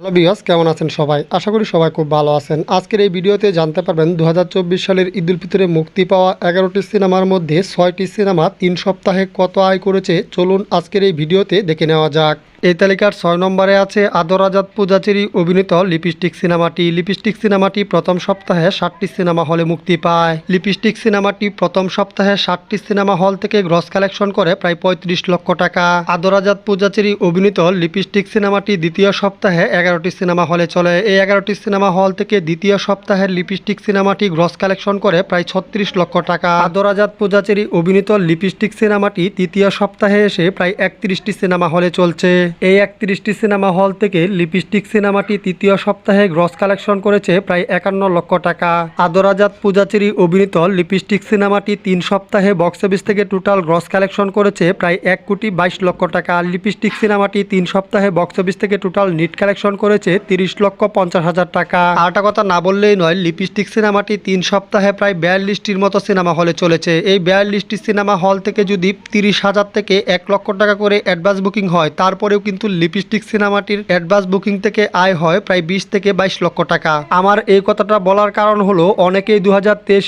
Hello বিহাস কেমন আছেন সবাই? আশা করি সবাই খুব ভালো আছেন। আজকের এই ভিডিওতে জানতে পারবেন দু হাজার চব্বিশ সালের ঈদ উল ফিতরে মুক্তি পাওয়া এগারোটি সিনেমার মধ্যে ছয়টি সিনেমা তিন সপ্তাহে কত আয় করেছে? চলুন আজকের এই ভিডিওতে দেখে নেওয়া যাক। এই তালিকার ছয় নম্বরে আছে আদর আজাদ পূজাচেরি অভিনীত লিপস্টিক সিনেমাটি। লিপস্টিক সিনেমাটি প্রথম সপ্তাহে ষাটটি সিনেমা হলে মুক্তি পায়। লিপস্টিক সিনেমাটি প্রথম সপ্তাহে ষাটটি সিনেমা হল থেকে গ্রস কালেকশন করে প্রায় পঁয়ত্রিশ লক্ষ টাকা। আদর আজাদ পূজাচেরি অভিনীত লিপস্টিক সিনেমাটি দ্বিতীয় সপ্তাহে এগারোটি সিনেমা হলে চলে। এই এগারোটি সিনেমা হল থেকে দ্বিতীয় সপ্তাহের লিপস্টিক সিনেমাটি গ্রস কালেকশন করে প্রায় ছত্রিশ লক্ষ টাকা। আদর আজাদ পূজাচেরি অভিনীত লিপস্টিক সিনেমাটি তৃতীয় সপ্তাহে এসে প্রায় একত্রিশটি সিনেমা হলে চলছে। এই একত্রিশটি সিনেমা হল থেকে লিপস্টিক সিনেমাটি তৃতীয় সপ্তাহে গ্রস কালেকশন করেছে প্রায় একান্ন লক্ষ টাকা। আদর আজাদ পূজাচেরি অভিনীত লিপস্টিক সিনেমাটি তিন সপ্তাহে বক্স অফিস থেকে টোটাল গ্রস কালেকশন করেছে প্রায় এক কোটি বাইশ লক্ষ টাকা। লিপস্টিক সিনেমাটি তিন সপ্তাহে বক্স অফিস থেকে টোটাল নিট কালেকশন করেছে তিরিশ লক্ষ পঞ্চাশ হাজার টাকা। আরটা কথা না বললেই নয়, লিপস্টিক সিনেমাটি তিন সপ্তাহে প্রায় বিয়াল্লিশটির মতো সিনেমা হলে চলেছে। এই বিয়াল্লিশটি সিনেমা হল থেকে যদি তিরিশ হাজার থেকে এক লক্ষ টাকা করে অ্যাডভান্স বুকিং হয়, তারপরেও কিন্তু লিপস্টিক সিনেমাটির অ্যাডভান্স বুকিং থেকে আয় হয় প্রায় বিশ থেকে বাইশ লক্ষ টাকা। আমার এই কথাটা বলার কারণ হলো, অনেকেই দু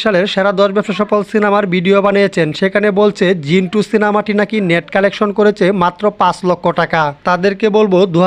সালের সেরা দশ ব্যবসা সফল সিনেমার ভিডিও বানিয়েছেন। সেখানে বলছে জিন টু সিনেমাটি নাকি নেট কালেকশন করেছে মাত্র পাঁচ লক্ষ টাকা। তাদেরকে বলব দু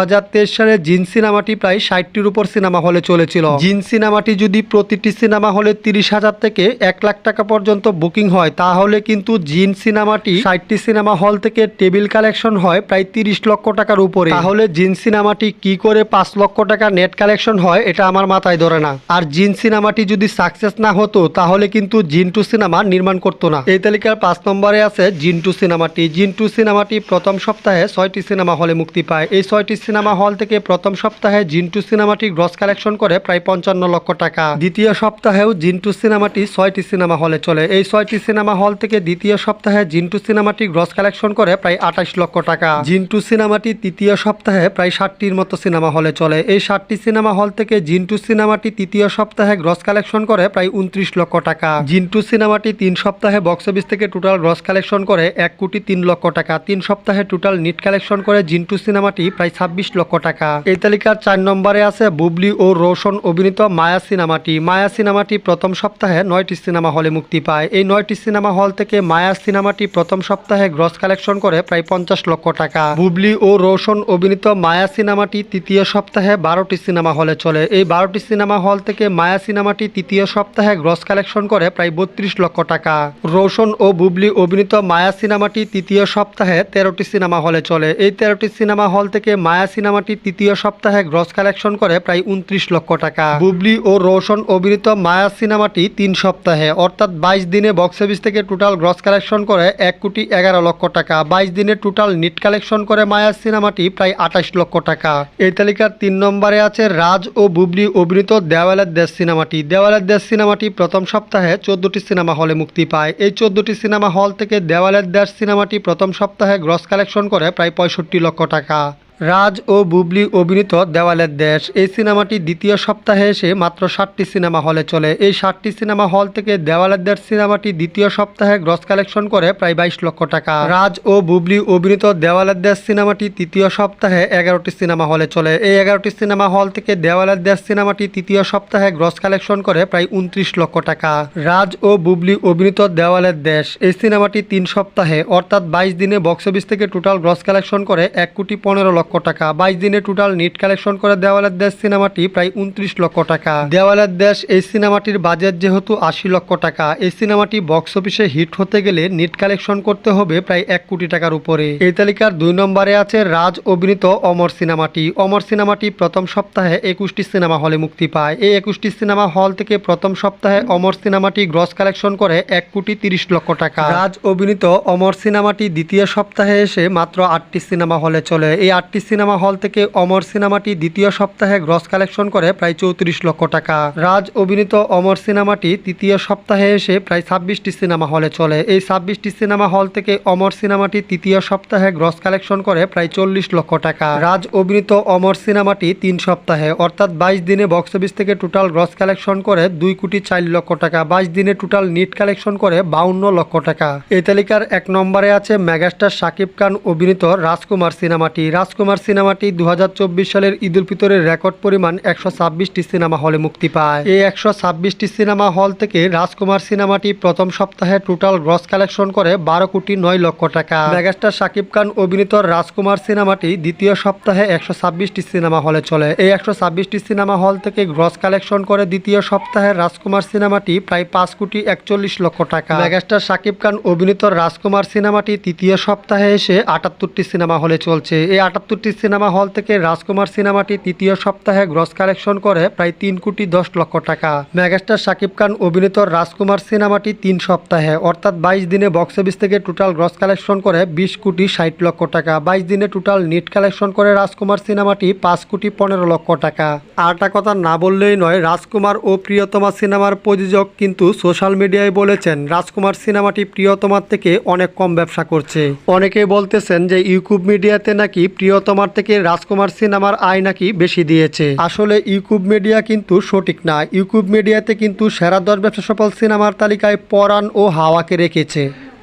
সালে জিন সিনেমাটি প্রায় ষাটটির উপর সিনেমা হলে চলেছিল। জিন সিনেমাটি যদি প্রতিটি সিনেমা হলে তিরিশ হাজার থেকে এক লাখ টাকা পর্যন্ত বুকিং হয়, তাহলে কিন্তু জিন সিনেমাটি ষাটটি সিনেমা হল থেকে টেবিল কালেকশন হয় প্রায় তিরিশ লক্ষ টাকার উপরে। তাহলে জিন সিনেমাটি কি করে পাঁচ লক্ষ টাকা নেট কালেকশন হয়, এটা আমার মাথায় ধরে না। আর জিন সিনেমাটি যদি সাকসেস না হতো, তাহলে কিন্তু জিন টু সিনেমা নির্মাণ করতো না। এই তালিকার পাঁচ নম্বরে আছে জিন টু সিনেমাটি। জিন টু সিনেমাটি প্রথম সপ্তাহে ছয়টি সিনেমা হলে মুক্তি পায়। এই ছয়টি সিনেমা হল থেকে প্রথম সপ্তাহে জিন টু সিনেমাটি গ্রস কালেকশন করে প্রায় পঞ্চান্ন লক্ষ টাকা। দ্বিতীয় সপ্তাহেও জিন টু সিনেমাটি ছয়টি সিনেমা হলে চলে। এই ছয়টি সিনেমা হল থেকে দ্বিতীয় সপ্তাহে জিন টু সিনেমাটি গ্রস কালেকশন করে প্রায় আঠাশ লক্ষ টাকা। জিন টু সিনেমাটি তৃতীয় সপ্তাহে প্রায় ষাটটির মতো সিনেমা হলে চলে। এই ষাটটি সিনেমা হল থেকে জিন্টু সিনেমাটি তৃতীয় সপ্তাহে গ্রস কালেকশন করে প্রায় উনত্রিশ লক্ষ টাকা। জিন্টু সিনেমাটি তিন সপ্তাহে বক্স অফিস থেকে টোটাল গ্রস কালেকশন করে এক কোটি তিন লক্ষ টাকা। তিন সপ্তাহে টোটাল নিট কালেকশন করে জিন্টু সিনেমাটি প্রায় ছাব্বিশ লক্ষ টাকা। এই তালিকার চার নম্বরে আছে বুবলি ও রোশন অভিনীত মায়া সিনেমাটি। মায়া সিনেমাটি প্রথম সপ্তাহে নয়টি সিনেমা হলে মুক্তি পায়। এই নয়টি সিনেমা হল থেকে মায়া সিনেমাটি প্রথম সপ্তাহে গ্রস কালেকশন করে প্রায় পঞ্চাশ লক্ষ টাকা। বুবলি ও রোশন অভিনীত মায়া সিনেমাটি তৃতীয় সপ্তাহে বারোটি সিনেমা হলে চলে। এই বারোটি সিনেমা হল থেকে মায়া সিনেমাটি তৃতীয় সপ্তাহে গ্রস কালেকশন করে প্রায় বত্রিশ লক্ষ টাকা। রোশন ও বুবলি অভিনীত মায়া সিনেমাটি তৃতীয় সপ্তাহে তেরোটি সিনেমা হলে চলে। এই তেরোটি সিনেমা হল থেকে মায়া সিনেমাটি তৃতীয় সপ্তাহে গ্রস কালেকশন করে প্রায় উনত্রিশ লক্ষ টাকা। বুবলি ও রোশন অভিনীত মায়া সিনেমাটি তিন সপ্তাহে, অর্থাৎ বাইশ দিনে বক্স অফিস থেকে টোটাল গ্রস কালেকশন করে এক কোটি এগারো লক্ষ টাকা। বাইশ দিনে টোটাল নিট কালেকশন করে মায়া সিনেমাটি প্রায় আঠাশ লক্ষ টাকা। এই তালিকার তিন নম্বরে আছে রাজ ও বুবলি অভিনীত দেওয়ালের দেশ সিনেমাটি। দেওয়ালের দেশ সিনেমাটি প্রথম সপ্তাহে চোদ্দটি সিনেমা হলে মুক্তি পায়। এই চোদ্দটি সিনেমা হল থেকে দেওয়ালের দেশ সিনেমাটি প্রথম সপ্তাহে গ্রস কালেকশন করে প্রায় পঁয়ষট্টি লক্ষ টাকা। রাজ ও বুবলি অভিনীত দেওয়ালের দেশ। এই সিনেমাটি দ্বিতীয় সপ্তাহে এসে মাত্র ষাটটি সিনেমা হলে চলে। এই ষাটটি সিনেমা হল থেকে দেওয়ালের দেশ সিনেমাটি দ্বিতীয় সপ্তাহে গ্রস কালেকশন করে প্রায় বাইশ লক্ষ টাকা। রাজ ও বুবলি অভিনীত দেওয়ালের দেশ সিনেমাটি তৃতীয় সপ্তাহে এগারোটি সিনেমা হলে চলে। এই এগারোটি সিনেমা হল থেকে দেওয়ালের দেশ সিনেমাটি তৃতীয় সপ্তাহে গ্রস কালেকশন করে প্রায় উনত্রিশ লক্ষ টাকা। রাজ ও বুবলি অভিনীত দেওয়ালের দেশ। এই সিনেমাটি তিন সপ্তাহে, অর্থাৎ বাইশ দিনে বক্স অফিস থেকে টোটাল গ্রস কালেকশন করে এক কোটি পনেরো লক্ষ টাকা। বাইশ দিনে টোটাল নিট কালেকশন করে দেওয়ালের দেশ সিনেমাটি প্রায় উনত্রিশ লক্ষ টাকা। দেওয়ালের দেশ, এই সিনেমাটির বাজেট যেহেতু আশি লক্ষ টাকা, এই সিনেমাটি বক্স অফিসে হিট হতে গেলে নিট কালেকশন করতে হবে প্রায় এক কোটি টাকার উপরে। এই তালিকার দুই নম্বরে আছে রাজ অভিনীত অমর সিনেমাটি। অমর সিনেমাটি প্রথম সপ্তাহে একুশটি সিনেমা হলে মুক্তি পায়। এই একুশটি সিনেমা হল থেকে প্রথম সপ্তাহে অমর সিনেমাটি গ্রস কালেকশন করে এক কোটি তিরিশ লক্ষ টাকা। রাজ অভিনীত অমর সিনেমাটি দ্বিতীয় সপ্তাহে এসে মাত্র আটটি সিনেমা হলে চলে। এই আটটি সিনেমা হল থেকে অমর সিনেমাটি দ্বিতীয় সপ্তাহে গ্রস কালেকশন করে প্রায় চৌত্রিশ লক্ষ টাকা। রাজ অভিনীত অমর সিনেমাটি তৃতীয় সপ্তাহে এসে প্রায় ছাব্বিশটি সিনেমা হলে চলে। এই ছাব্বিশটি সিনেমা হল থেকে অমর সিনেমাটি তৃতীয় সপ্তাহে গ্রস কালেকশন করে প্রায় চল্লিশ লক্ষ টাকা। রাজ অভিনীত অমর সিনেমাটি তিন সপ্তাহে, অর্থাৎ বাইশ দিনে বক্স অফিস থেকে টোটাল গ্রস কালেকশন করে দুই কোটি চার লক্ষ টাকা, বাইশ দিনে টোটাল নিট কালেকশন করে বাউন্ন লক্ষ টাকা। এই তালিকার এক নম্বরে আছে মেগাস্টার শাকিব খান অভিনীত রাজকুমার সিনেমাটি। রাজকুমার রাজকুমার সিনেমাটি দু হাজার চব্বিশ সালের ঈদ উল ফিতরের রেকর্ড পরিমাণ একশো ছাব্বিশটি সিনেমা হলে মুক্তি পায়। এই একশো ছাব্বিশটি সিনেমা হল থেকে রাজকুমার সিনেমাটি প্রথম সপ্তাহে টোটাল গ্রস কালেকশন করে বারো কোটি নয় লক্ষ টাকা। মেগাস্টার শাকিব খান অভিনীত রাজকুমার সিনেমাটি দ্বিতীয় সপ্তাহে একশো ছাব্বিশটি সিনেমা হলে চলে। এই একশো ছাব্বিশটি সিনেমা হল থেকে গ্রস কালেকশন করে দ্বিতীয় সপ্তাহে রাজকুমার সিনেমাটি প্রায় পাঁচ কোটি একচল্লিশ লক্ষ টাকা। মেগাস্টার শাকিব খান অভিনীত রাজকুমার সিনেমাটি তৃতীয় সপ্তাহে এসে আটাত্তরটি সিনেমা হলে চলছে। এই আটাত্তরটি সিনেমা হল থেকে রাজকুমার সিনেমাটি তৃতীয় সপ্তাহে গ্রস কালেকশন করে প্রায় তিন কোটি দশ লক্ষ টাকা। মেগাস্টার শাকিব খান অভিনীত রাজকুমার সিনেমাটি তিন সপ্তাহে, অর্থাৎ বাইশ দিনে বক্স অফিস থেকে টোটাল গ্রস কালেকশন করে বিশ কোটি ষাট লক্ষ টাকা। বাইশ দিনে টোটাল নেট কালেকশন করে রাজকুমার সিনেমাটি পাঁচ কোটি পনেরো লক্ষ টাকা। আরটা কথা না বললেই নয়, রাজকুমার ও প্রিয়তমা সিনেমার প্রযোজক কিন্তু সোশ্যাল মিডিয়ায় বলেছেন, রাজকুমার সিনেমাটি প্রিয়তমার থেকে অনেক কম ব্যবসা করছে। অনেকেই বলতেছেন যে ইউকুব মিডিয়াতে নাকি প্রিয়তমার থেকে রাজকুমার সিনেমার আয় নাকি বেশি দিয়েছে? আসলে ইউকুব মিডিয়া কিন্তু সঠিক না। ইউকুব মিডিয়াতে কিন্তু সেরা দশ ব্যবসা সফল সিনেমার তালিকায় পরাণ ও হাওয়াকে রেখেছে।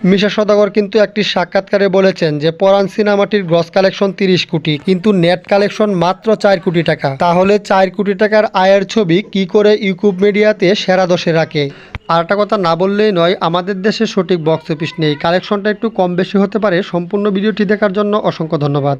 মিশা সদাগর কিন্তু একটি সাক্ষাৎকারে বলেছেন যে, পরাণ সিনেমাটির গ্রস কালেকশন তিরিশ কোটি, কিন্তু নেট কালেকশন মাত্র চার কোটি টাকা। তাহলে চার কোটি টাকার আয়ের ছবি কি করে ইউকুব মিডিয়াতে সেরা দশে রাখে? আর একটা কথা না বললেই নয়, আমাদের দেশে সঠিক বক্স অফিস নেই। কালেকশনটা একটু কম বেশি হতে পারে। সম্পূর্ণ ভিডিওটি দেখার জন্য অসংখ্য ধন্যবাদ।